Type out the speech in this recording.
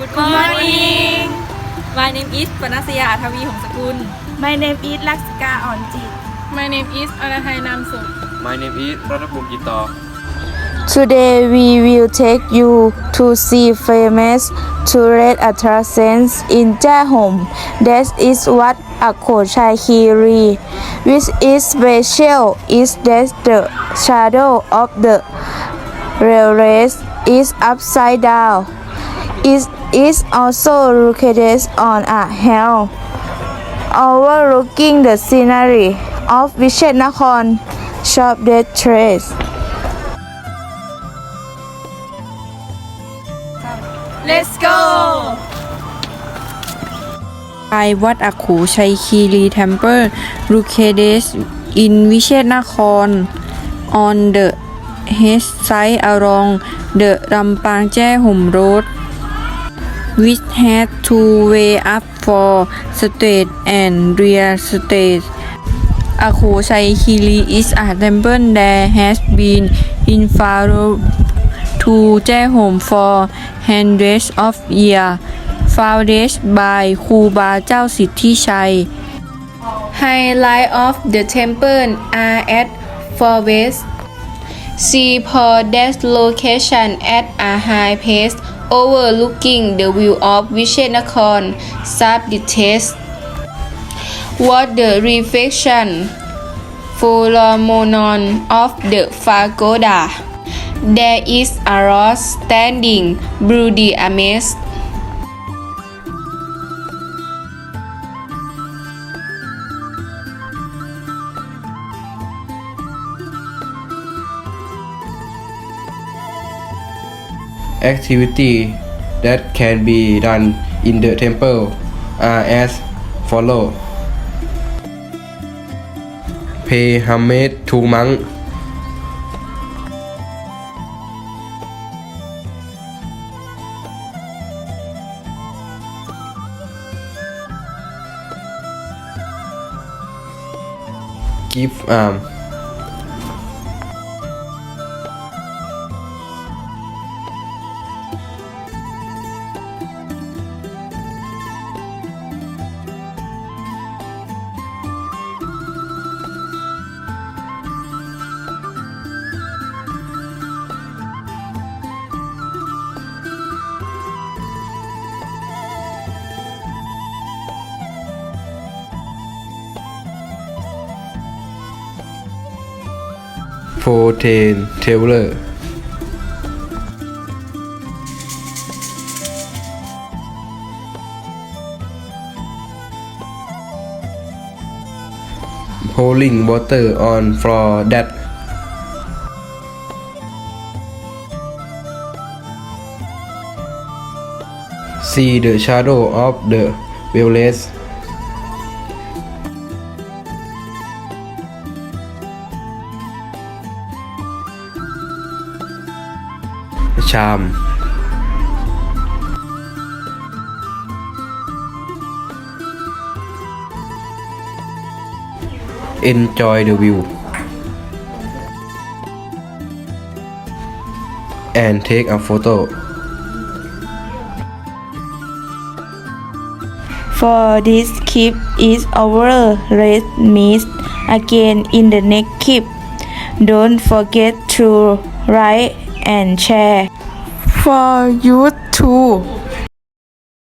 Good morning My name is ปนัสยาทวีหงสกุล My name is ลักษกาอ่อนจิต My name is อรไทยนามสุข My name is รัตนภูมิจิตต่อ Today we will take you to see famous tourist attractions in Jahom. That is what Akochai Kiri, which is special is that the shadow of the railways is upside down. It is also located on a hill overlooking the scenery of Vishnakon Shop Dead Trace. Let's go ไปวัดอักขูชัยคีรีเทมเพิลลูเคเดสอินวิเชษนคร on the east side along the ลำปางแจ้ห่ม road which had to wait up for state and rear state. Akosai Hili is a temple that has been infavorable to their home for hundreds of years, founded by Kuba Jao Siddhichai. Highlight of the temple are at four west. See for that location at a high place overlooking the view of Vishnakon subdetails what the reflection phenomenon of the pagoda? There is a rose standing broody amazed activity that can be done in the temple are as follow. Pay homage to monk give um, โฟเทนเทเลอร์โพลิงวอเตอร์ออนฟลอร์ดัตซีเดอะชาร์โดออฟเดอะเวลเลส the charm enjoy the view and take a photo For this clip is over. Let's again in the next clip. Don't forget to like and share for you too.